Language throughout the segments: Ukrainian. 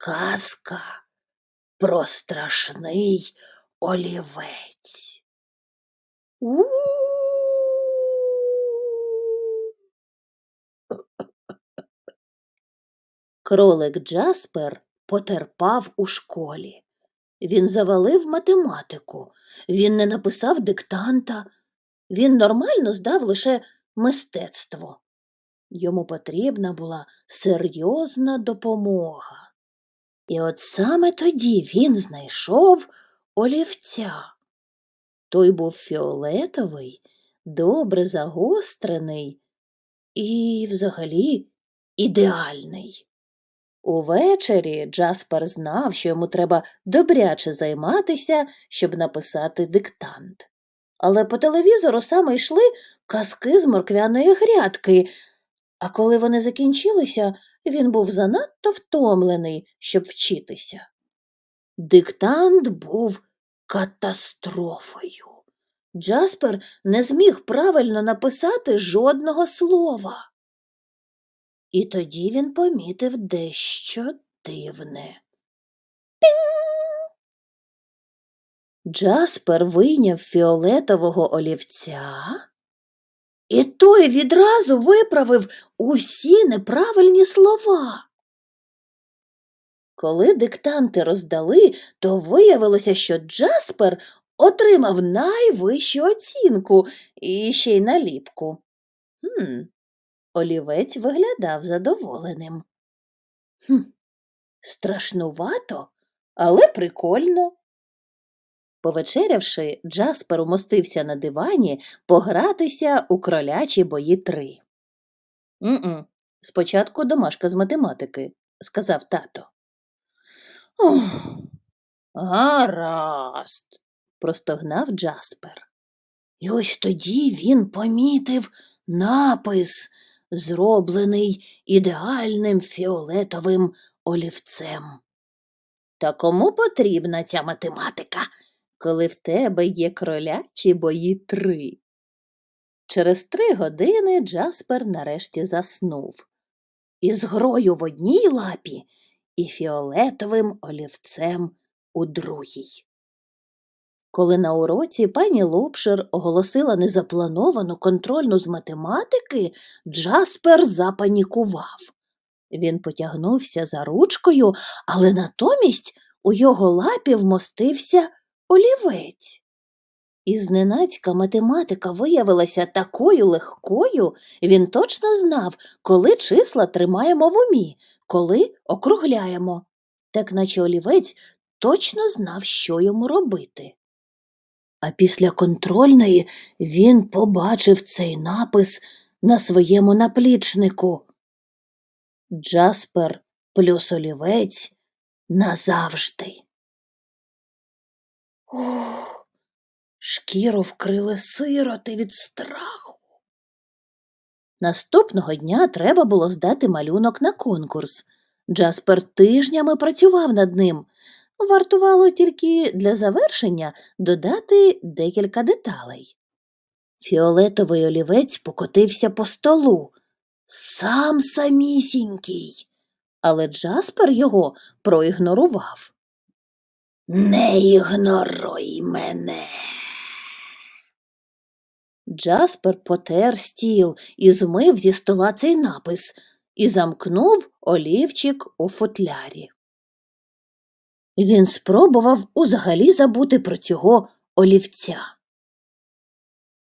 Казка про страшний олівець. у Кролик Джаспер потерпав у школі. Він завалив математику, він не написав диктанта, він нормально здав лише мистецтво. Йому потрібна була серйозна допомога. І от саме тоді він знайшов олівця. Той був фіолетовий, добре загострений і, взагалі, ідеальний. Увечері Джаспер знав, що йому треба добряче займатися, щоб написати диктант. Але по телевізору саме йшли казки з морквяної грядки, а коли вони закінчилися, він був занадто втомлений, щоб вчитися. Диктант був катастрофою. Джаспер не зміг правильно написати жодного слова. І тоді він помітив дещо дивне. Джаспер вийняв фіолетового олівця, і той відразу виправив усі неправильні слова. Коли диктанти роздали, то виявилося, що Джаспер отримав найвищу оцінку і ще й наліпку. Хм, олівець виглядав задоволеним. Хм, Страшнувато, але прикольно. Повечерявши, Джаспер умостився на дивані погратися у кролячі бої три. «М-м, Спочатку домашка з математики, сказав тато. Ох, гаразд, простогнав Джаспер. І ось тоді він помітив напис, зроблений ідеальним фіолетовим олівцем. Та кому потрібна ця математика, коли в тебе є кролячі бої три? Через три години Джаспер нарешті заснув. Із грою в одній лапі і фіолетовим олівцем у другій. Коли на уроці пані Лопшир оголосила незаплановану контрольну з математики, Джаспер запанікував. Він потягнувся за ручкою, але натомість у його лапі вмостився олівець. І зненацька математика виявилася такою легкою, він точно знав, коли числа тримаємо в умі, коли округляємо, так наче олівець точно знав, що йому робити. А після контрольної він побачив цей напис на своєму наплічнику. Джаспер плюс олівець назавжди. Ох, шкіру вкрили сироти від страху. Наступного дня треба було здати малюнок на конкурс. Джаспер тижнями працював над ним. Вартувало тільки для завершення додати декілька деталей. Фіолетовий олівець покотився по столу. Сам самісінький, але Джаспер його проігнорував. Не ігноруй мене. Джаспер потер стіл і змив зі стола цей напис і замкнув олівчик у футлярі. Він спробував узагалі забути про цього олівця.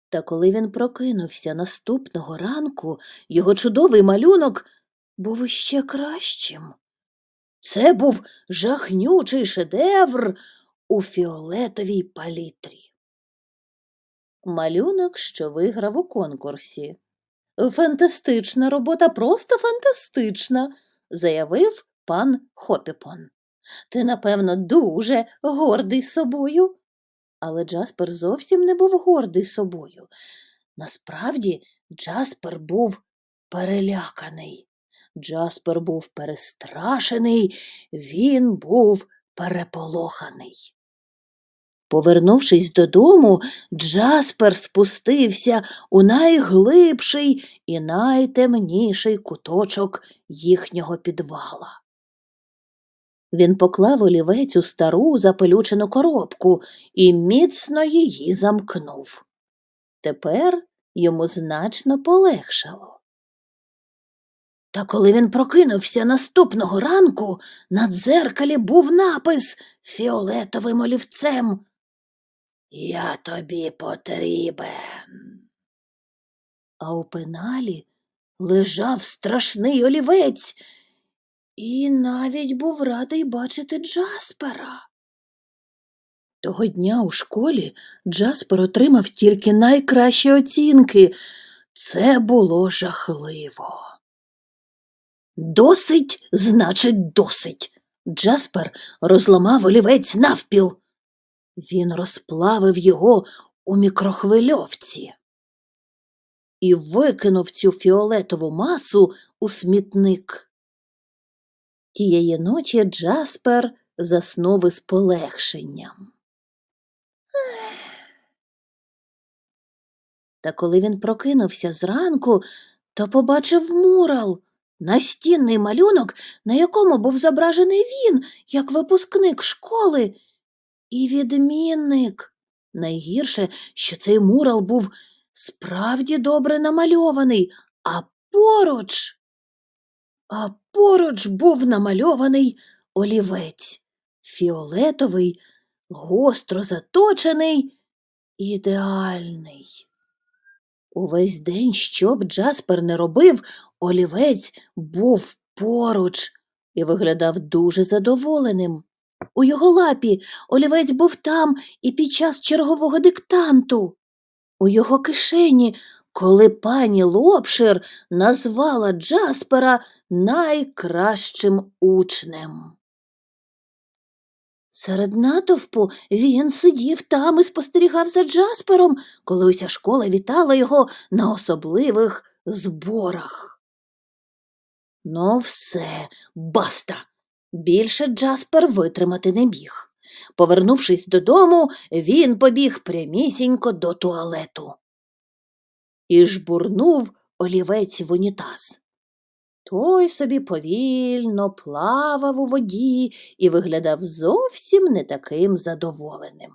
Та коли він прокинувся наступного ранку, його чудовий малюнок був іще кращим. Це був жахнючий шедевр у фіолетовій палітрі. Малюнок, що виграв у конкурсі. Фантастична робота, просто фантастична, заявив пан Хопіпон. Ти, напевно, дуже гордий собою. Але Джаспер зовсім не був гордий собою. Насправді, Джаспер був переляканий. Джаспер був перестрашений, він був переполоханий. Повернувшись додому, Джаспер спустився у найглибший і найтемніший куточок їхнього підвала. Він поклав олівець у стару запелючену коробку і міцно її замкнув. Тепер йому значно полегшало. Та коли він прокинувся наступного ранку, на дзеркалі був напис фіолетовим олівцем Я тобі потрібен. А у пеналі лежав страшний олівець і навіть був радий бачити Джаспера. Того дня у школі Джаспер отримав тільки найкращі оцінки. Це було жахливо. Досить, значить, досить. Джаспер розламав олівець навпіл. Він розплавив його у мікрохвильовці і викинув цю фіолетову масу у смітник. Тієї ночі Джаспер заснув із полегшенням. Та коли він прокинувся зранку, то побачив мурал, настінний малюнок, на якому був зображений він, як випускник школи, і відмінник. Найгірше, що цей мурал був справді добре намальований, а поруч, а поруч був намальований олівець, фіолетовий, гостро заточений, ідеальний. Увесь день, що б Джаспер не робив, олівець був поруч і виглядав дуже задоволеним. У його лапі олівець був там і під час чергового диктанту. У його кишені, коли пані Лопшир назвала Джаспера найкращим учнем. Серед натовпу він сидів там і спостерігав за Джаспером, коли уся школа вітала його на особливих зборах. Ну, все, баста. Більше Джаспер витримати не міг. Повернувшись додому, він побіг прямісінько до туалету і жбурнув олівець в унітаз. Той собі повільно плавав у воді і виглядав зовсім не таким задоволеним.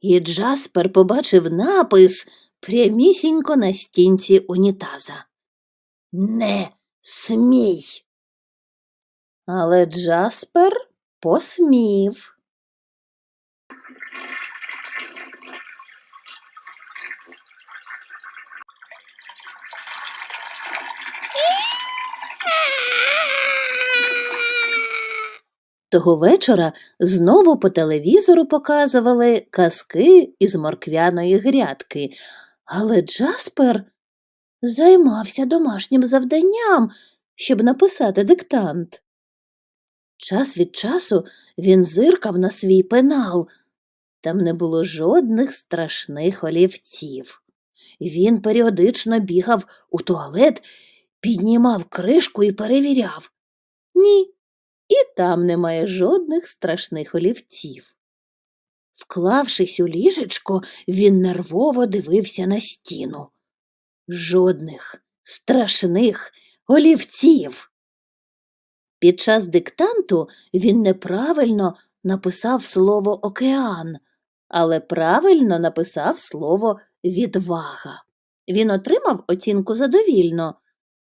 І Джаспер побачив напис прямісінько на стінці унітаза. Не смій. Але Джаспер посмів. Того вечора знову по телевізору показували казки із морквяної грядки, але Джаспер займався домашнім завданням, щоб написати диктант. Час від часу він зиркав на свій пенал. Там не було жодних страшних олівців. Він періодично бігав у туалет, піднімав кришку і перевіряв. Ні, і там немає жодних страшних олівців. Вклавшись у ліжечко, він нервово дивився на стіну. Жодних страшних олівців. Під час диктанту він неправильно написав слово океан, але правильно написав слово відвага. Він отримав оцінку задовільно.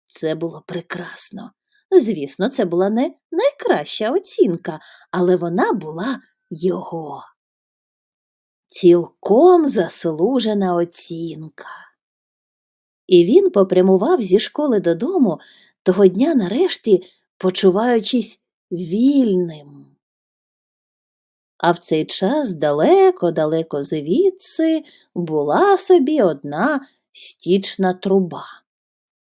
Це було прекрасно. Звісно, це була не найкраща оцінка, але вона була його. Цілком заслужена оцінка. І він попрямував зі школи додому того дня нарешті почуваючись вільним. А в цей час далеко-далеко звідси була собі одна стічна труба.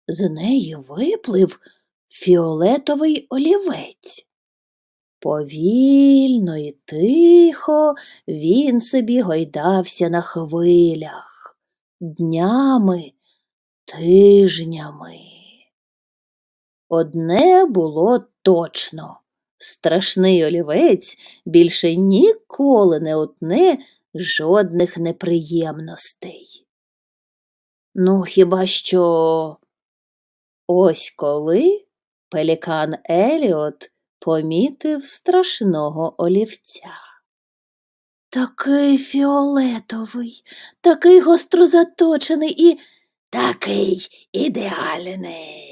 З неї виплив фіолетовий олівець. Повільно і тихо він собі гойдався на хвилях, днями, тижнями. Одне було точно страшний олівець більше ніколи не утне жодних неприємностей. Ну, хіба що ось коли пелікан Еліот помітив страшного олівця. Такий фіолетовий, такий гострозаточений і такий ідеальний.